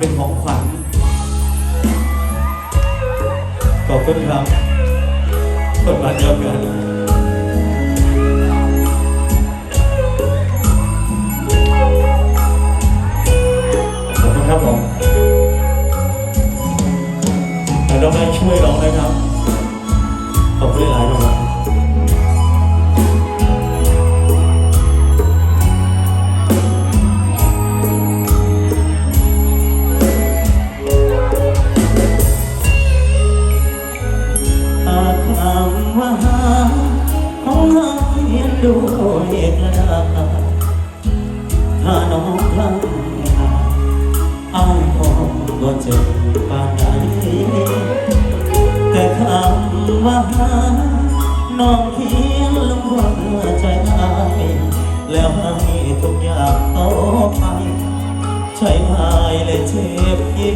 เป็นของขวัญขอบคุณครับขอบคุณเดียวกัน เรียนดูเอกระดาถ้าน้องคลั่งหาอายพอบ่เจอปานใดแต่คำว่าหาน้องเขียนลงหัวใจอายแล้วให้ทุกอย่างต่อไปใช่พายและเจ็บยี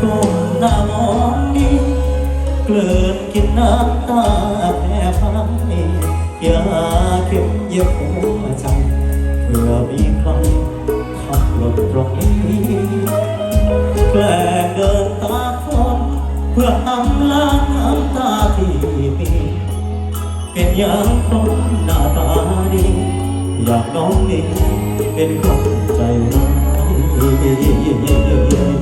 ก้มหน้ามอง กลืนกินน้ำตาแผ่พายอย่าเก็บเย็บหัวใจเพื่อมีใครขับรถตรงนี้แกล้งเดินตากฝนเพื่ออำลาน้ำตาที่มีเป็นอย่างคนหน้าตาดีอยากน้องนี่เป็นคนใจร้าย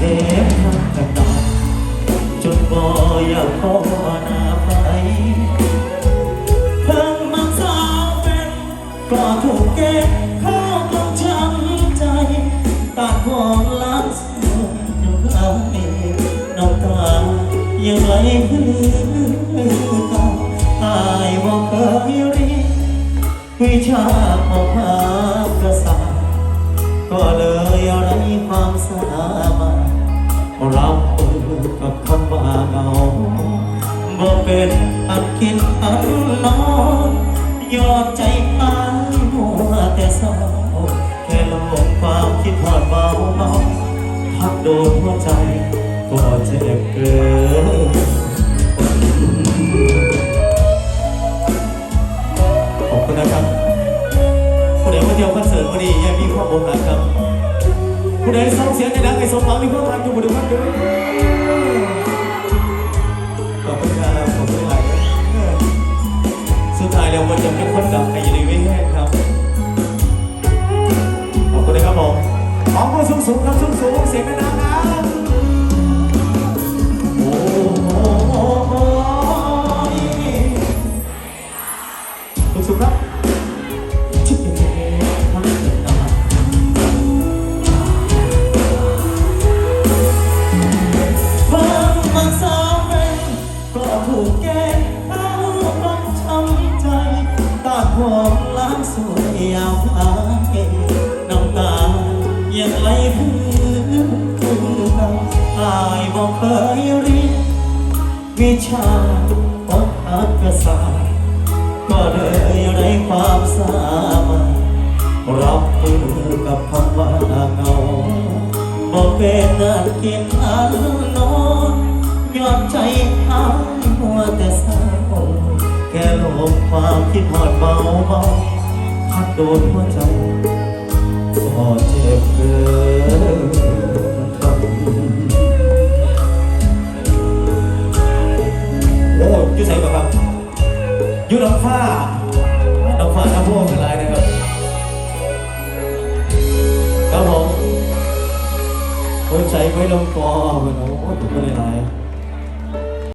เจ็บทั้งกระดาษจนบ่อยากขอหน้าไปเพิ่งมาสาวเป็นก็ถูกเก็บเข้าต้องจำใจตาของล้างส่วนอยู่ข้างในน้ำตายังไหลพื้นเก่าอายบ่เคยรีวิชาของหากษัตริย์ก็เลยไร้ความสามารถ รับมือกับคำว่าเงาบ่เป็นอันกินอันนอนยอดใจอายมัวแต่เศร้าแค่ลกความคิดหอดเบาเมาพักโดนหัวใจก็เจ็บเกินขอบคุณนะครับผู้ใดมาเที่ยวคอนเสิร์ตวันนี้ยังมีความอบอุ่นครับ ผู้ใดส่งเสียงดังๆให้สมหวังมีความรักอยู่บนทุกท่านด้วยขอบคุณครับขอบคุณหลายครับสุดท้ายแล้ววันจะเป็นคนดังในยีวิตแห้งครับ ขอบคุณนะครับผมขอมือสูงๆครับสูงๆเสียงดังๆครับ สวยยาวพายน้ำตายังไหลพื้นคือเราอายบอกเคยเรียนวิชาปกอักษรก็เลยไร้ความสามารถรับมือกับคำว่าเงาบอกเป็นนันกินอันนอนยอดใจหายหัวแต่เศร้าแค่ลมความคิดหอดเบาเบา พัดโดนหัวใจก็เจ็บเกินทนโอ้ยอยุ่ใส่ก่อนครับยุน้ำฟ้าน้ำฟ้าน้ำพวกกันไรนะครับครับผมหัวใจไม่ลงคอเป็นโอ้ยผมไม่ได้ไร